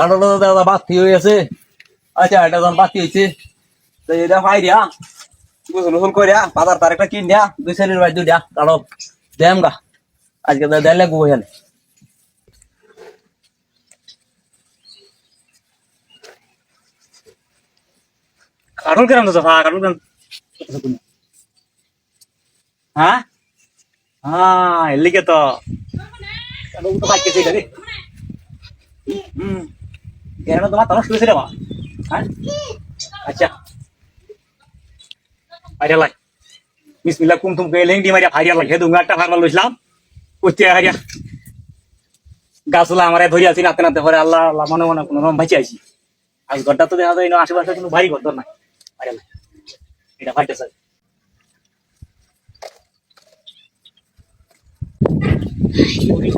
কারণ দাদা বাতি হয়ে আছে আচ্ছা এটা যখন বাতি হয়েছে তো এটা ভাই দিয়া গোসল গোসল করিয়া বাজার তার একটা কিন দিয়া দুই শ্রেণির ভাই দুইটা কারণ দেম গা। আজকে তো দেড় লাগবো এখানে। কাটল কেরাম তো সফা কাটল কেরাম। হ্যাঁ? হ্যাঁ এলিকে তো। কাটল তো পাইকে সেই রে। হুম। কেন তোমার করেছে রে মা? হ্যাঁ? আচ্ছা। আইডিয়া লাই। বিসমিল্লাহ কুম তুম গেলেন দি মারিয়া ফাইরিয়া লাগে দুঙ্গা একটা ফার্মাল লইছিলাম। কুস্তি হারিয়া গাছলা আমারে ধরি আছি, নাতে নাতে পরে আল্লাহ আল্লাহ মনে মনে কোনো রকম ভাইচে আইছি। আজ ঘরটা তো দেখা যায় না, আশেপাশে কোনো ভারী ঘর নাই। আরে না এটা ফাইটে স্যার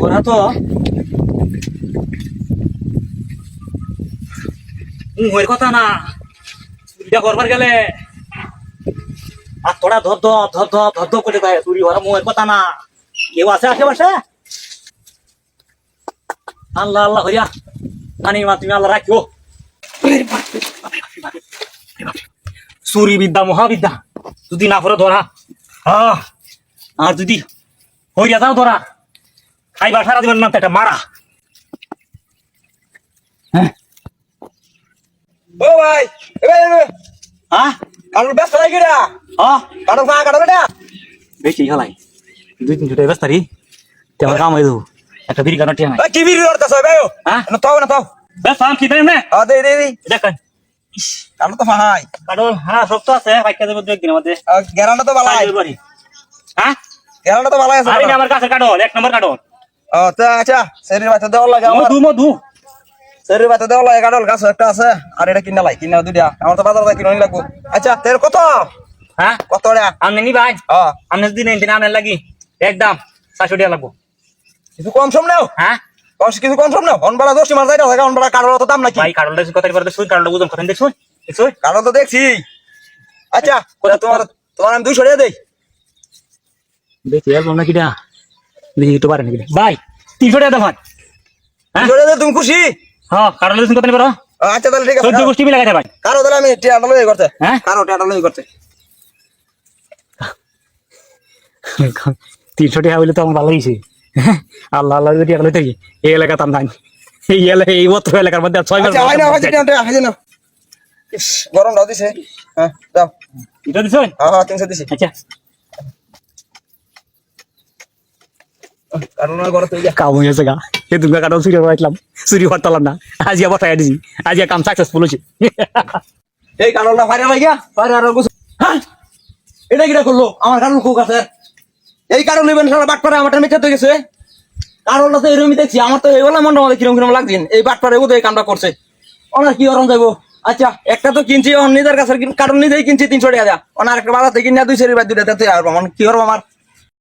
করা তো মুহের কথা না। চুরিটা করবার গেলে আর তোরা ধর ধর ধর ধর ধর ধর করে দেয় চুরি করা মুহের কথা না। কেউ আছে আশেপাশে? আল্লাহ আল্লাহ হইয়া। জানি মা তুমি আল্লাহ রাখিও। চুরি বিদ্যা মহাবিদ্যা, যদি না করে ধরা। আর যদি হইয়া যাও ধরা, খাইবা সারা দিবেন না এটা মারা। ও ভাই ভাই, ভাই, হ্যাঁ? কারণ ব্যস্ত নাই কিরা হ্যাঁ। কারণ ফা কারণ এটা বেশি হালাই। দুই তিন ছুটে ব্যস্ত রি। তেমন কাম হয়ে দেবো একটা বিড়ি নাই। ওই কি বিড়ি করতেছ ভাই? ও হ্যাঁ? না তাও না তাও। ব্যস্ত আম কি দেন না? আ দে দে দে। দেখেন। কারণ তো ফাহাই কাটল হ্যাঁ সব তো আছে পাইকা দেবো দু একদিনের মধ্যে। গেরান্ডা তো বালাই। হ্যাঁ? গেরান্ডা তো বালাই আছে আরে আমার কাছে কাটল এক নম্বর কাটল ও তা আচ্ছা শরীর বাতে দেওয়া লাগে আমার। মধু মধু। শরীর বাতে দেওয়া লাগে কাডল গাছ একটা আছে। আর এটা কিনা লাই কিনা দুইটা। আমার তো বাজার কিনা লাগবো আচ্ছা তোর কত? হ্যাঁ? কত রে? নি ভাই যদি লাগি। একদম চারশো টাকা লাগবো। কিছু কম সম নাও? হ্যাঁ? কিছু কম সম নাও? থাকে তো দাম নাকি? ভাই দেখছি কথা বুঝুন তো দেখছি। আচ্ছা তোমার তোমার আমি দুইশো টাকা দেই। নাকি দেখি একটু পারে নাকি? ভাই তিনশো টাকা দাম হ্যাঁ? তুমি খুশি? হ্যাঁ দেখছি কথা নেব ও, আচ্ছা তাহলে ঠিক আছে চোদ্দ গোষ্ঠী মিলে গেছে ভাই। কারও তাহলে আমি টিয়াটা লই করতে। হ্যাঁ? কারও টিয়াটা লই করতে। তিনশো টাকা হইলে তো আমার ভালো হয়েছে আল্লাহ আল্লাহ যদি এগুলো থাকি এই এলাকা তার নাই। এই এলাকা এই অত্র এলাকার মধ্যে ছয় মাস আচ্ছা ইস গরম দাও দিছে। হ্যাঁ দাও এটা দিছো হ্যাঁ হ্যাঁ তিনশো দিছি। আচ্ছা। কারণ গা। দুর্গা চুরি করাইলাম চুরি হরতালাম না। আজ আবার টাকা দিছি। আজ কাম সাকসেসফুল হয়েছে। এই কারণটা ফাইরা লাগিয়া ফাইরা আর এটা কিটা করল? আমার কারণ খুব আছে এই কারণ নেবেন সারা বাটপাড়া আমার মিথ্যা তো গেছে। কারণটা তো এরকমই দেখছি। আমার তো এই বলা মনটা আমাদের কিরম কিরম লাগছেন এই বাটপাড়ে বোধ এই কামটা করছে। ওনার কি অরম আচ্ছা একটা তো কিনছি ওর নিজের কাছে কিন- কারণ নিজেই কিনছি তিনশো টাকা দেয়া। ওনার একটা বাজার থেকে কিনে দুই শরীর দুইটা মানে কি করব আমার?